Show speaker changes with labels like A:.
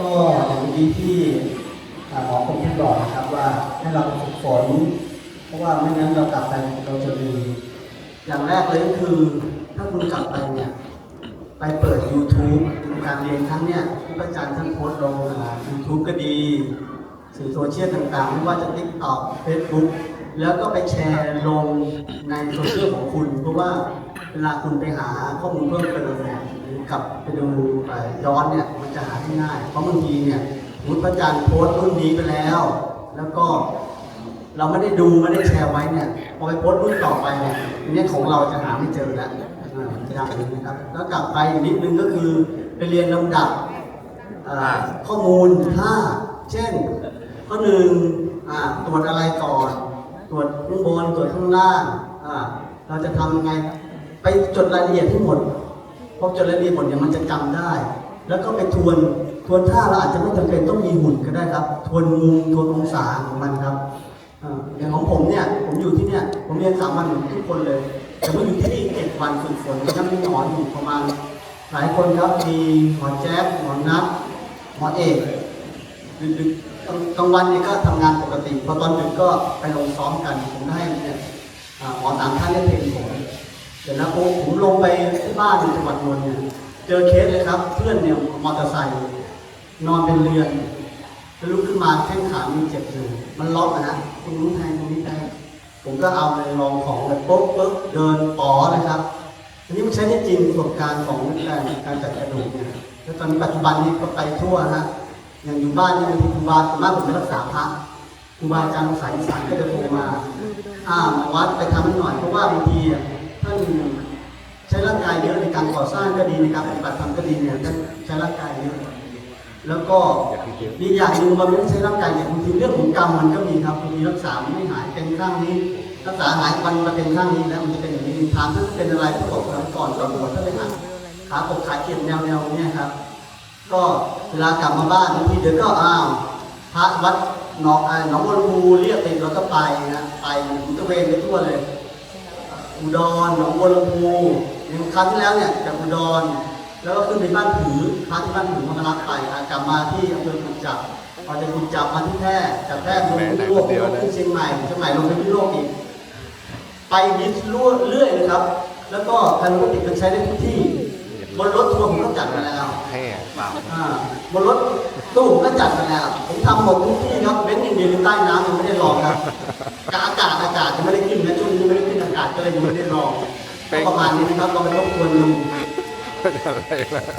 A: ก็อย่างที่ที่หมอคงที่บอกนะครับว่าให้เราฝึกฝนเพราะว่าไม่งั้นเรากลับไปเราจะมีอย่างแรกเลยก็คือ ถ้าคุณกลับไปเนี่ยไปเปิด YouTube ดูการเรียนครั้งเนี่ยที่อาจารย์ท่านโพสต์ลงยูทูบก็ดี สื่อโซเชียลต่างๆ ไม่ว่าจะ TikTok Facebook แล้วก็ไปแชร์ลงในโซเชียลของคุณ เพราะว่า เวลาคุณไปหาข้อมูลเพิ่มเติมเนี่ยกับไปดูเอ่อย้อนเนี่ยมันจะหาได้ง่าย เพราะบางทีเนี่ยมุตพระอาจารย์โพสต์รุ่นนี้ไปแล้ว แล้วก็เราไม่ได้ดูไม่ได้แชร์ไว้เนี่ยพอไปโพสต์รุ่นต่อไปเนี่ยอันนี้ของเราจะหาไม่เจอแล้วนจะดังอย่างนี้นะครับ แล้วกลับไปอีกนิดนึงก็คือไปเรียนลำดับข้อมูลถ้าเช่น ข้อหนึ่งตรวจอะไรก่อน ตรวจข้างบนตรวจข้างล่างเราจะทำยังไง ไปจดรายละเอียดให้หมดพอจดรายละเอียดหมดเนี่ยมันจะจำได้ แล้วก็ไปทวนทวนท่าเราอาจจะไม่จำเป็นต้องมีหุ่นก็ได้ครับ ทวนมุมทวนองศาของมันครับอ่าอย่างของผมเนี่ยผมอยู่ที่เนี่ยผมเรียนสามวันทุกคนเลย แต่ผมอยู่ที่นี่เจ็ดวันฝึกฝนก็มีหมออยู่ประมาณหลายคนครับมีหมอแจ๊บหมอนัทหมอเอกดึกๆกลางวันเนี่ยก็ทำงานปกติพอตอนดึกก็ไปลงซ้อมกันผมได้เนี่ยหมอสามท่านเล่นเพลงผม เสร็จแล้วผมผมลงไปที่บ้านในจังหวัดนนท์เนี่ยเจอเคสเลยครับ เพื่อนเนี่ยมอเตอร์ไซค์นอนเป็นเรือนแล้วลุกขึ้นมาแข้งขามีเจ็บอยู่มันล็อกอะนะตรงนู้นแทงตรงนี้แทงผมก็เอาเลยลองของเลยปุ๊บปุ๊บเดินป๋อเลยครับอันนี้มันใช้ได้จริงประสบการณ์ของการการจัดกระดูกเนี่ยแล้วตอนนี้ปัจจุบันนี้ก็ไปทั่วฮะอย่างอยู่บ้านนี่บางทีครูบาส่วนมากผมไปรักษาพระครูบาอาจารย์สายอีสานก็จะโทรมาอ่าหมอวัดไปทำให้หน่อยเพราะว่าบางทีอะ ท่ใช้ร่างกายเยอะในการก่อสร้างก็ดีในการปฏิบัติธรรมก็ดีเนี่ยท่านใช้ร่างกายเยอะแล้วก็มีอย่างหนึ่งมันไม่ได้ใช้ร่างกายอย่างบางทีเรื่องของกรรมมันก็มีครับบางทีรักษาไม่หายเป็นข้างนี้ รักษาหายวันมาเป็นข้างนี้แล้วมันจะเป็นอย่างนี้ถามท่านเป็นอะไรท่านบอกว่าก่อนก็บวชท่านไปหาขาปกขาเขียนแนวแนวๆเนี่ยครับ ก็เวลากลับมาบ้านบางทีเดี๋ยวก็อ้าวพระวัดหนองหนองบัวลำพูเรียกติดแล้วก็ไปนะไปตะเวนไปทั่วเลย อุดรหนองบัวลำพูอย่างครั้งที่แล้วเนี่ยจากอุดร แล้วก็ขึ้นไปบ้านผือพระที่บ้านผือมารับไปอะกลับมาที่อำเภอกุจจับพอจะกุจจับมาที่แพร่จากแพร่ลงไปที่โลกขึ้นเชียงใหม่เชียงใหม่ลงไปที่โลกอีกไปยึดรั่วเรื่อยเลยครับ แล้วก็ไพโรติกมันใช้ได้ทุกที่บนรถทัวร์ผมก็จัดมาแล้ว
B: แค่เปล่า
A: อ่าบนรถตู้ผมก็จัดมาแล้ว ผมทำหมดทุกที่ครับเว้นอย่างเดียวคือใต้น้ำยังไม่ได้ลองครับกบอากาศอากาศยังไม่ได้ขึ้นนะช่ากาศก็เลยยังไม่ได้ลองก็ประมาณนี้นะครับเราไปทบทวนดู
B: อะไรนะ